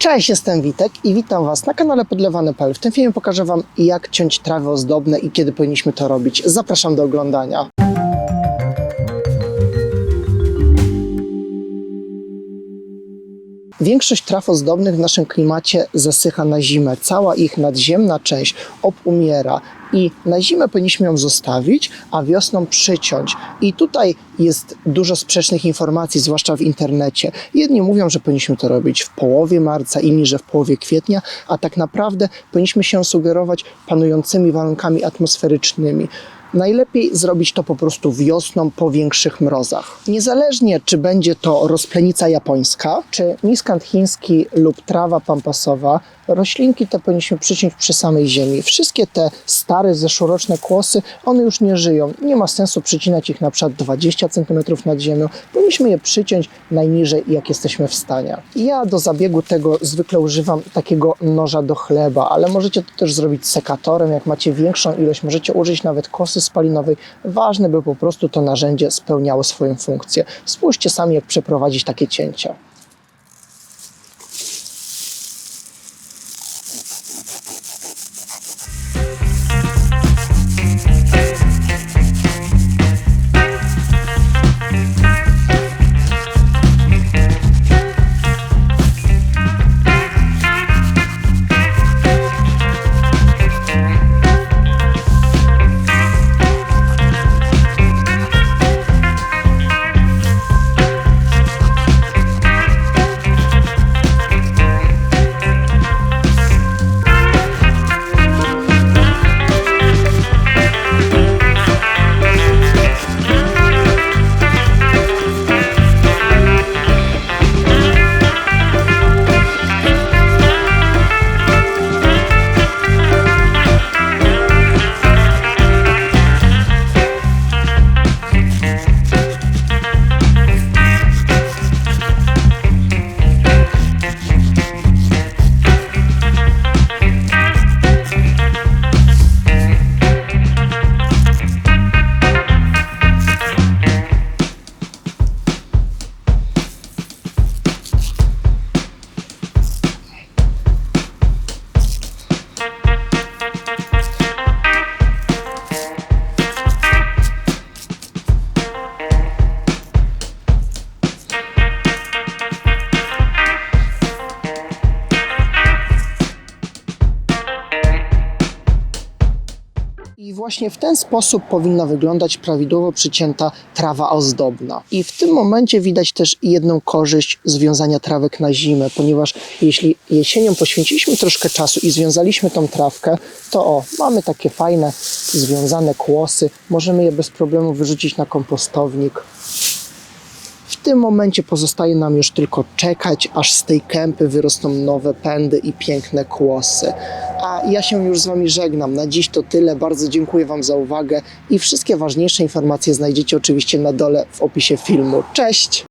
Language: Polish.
Cześć, jestem Witek i witam Was na kanale Podlewane.pl. W tym filmie pokażę Wam, jak ciąć trawy ozdobne i kiedy powinniśmy to robić. Zapraszam do oglądania. Większość traw ozdobnych w naszym klimacie zasycha na zimę. Cała ich nadziemna część obumiera i na zimę powinniśmy ją zostawić, a wiosną przyciąć. I tutaj jest dużo sprzecznych informacji, zwłaszcza w internecie. Jedni mówią, że powinniśmy to robić w połowie marca, inni, że w połowie kwietnia, a tak naprawdę powinniśmy się sugerować panującymi warunkami atmosferycznymi. Najlepiej zrobić to po prostu wiosną po większych mrozach. Niezależnie czy będzie to rozplenica japońska, czy miskant chiński lub trawa pampasowa, roślinki te powinniśmy przyciąć przy samej ziemi. Wszystkie te stare, zeszłoroczne kłosy, one już nie żyją. Nie ma sensu przycinać ich na przykład 20 cm nad ziemią. Powinniśmy je przyciąć najniżej, jak jesteśmy w stanie. Ja do zabiegu tego zwykle używam takiego noża do chleba, ale możecie to też zrobić sekatorem. Jak macie większą ilość, możecie użyć nawet kosy spalinowej. Ważne, by po prostu to narzędzie spełniało swoją funkcję. Spójrzcie sami, jak przeprowadzić takie cięcia. I właśnie w ten sposób powinna wyglądać prawidłowo przycięta trawa ozdobna. I w tym momencie widać też jedną korzyść związania trawek na zimę, ponieważ jeśli jesienią poświęciliśmy troszkę czasu i związaliśmy tą trawkę, to o, mamy takie fajne związane kłosy, możemy je bez problemu wyrzucić na kompostownik. W tym momencie pozostaje nam już tylko czekać, aż z tej kępy wyrosną nowe pędy i piękne kłosy. A ja się już z Wami żegnam. Na dziś to tyle. Bardzo dziękuję Wam za uwagę i wszystkie ważniejsze informacje znajdziecie oczywiście na dole w opisie filmu. Cześć!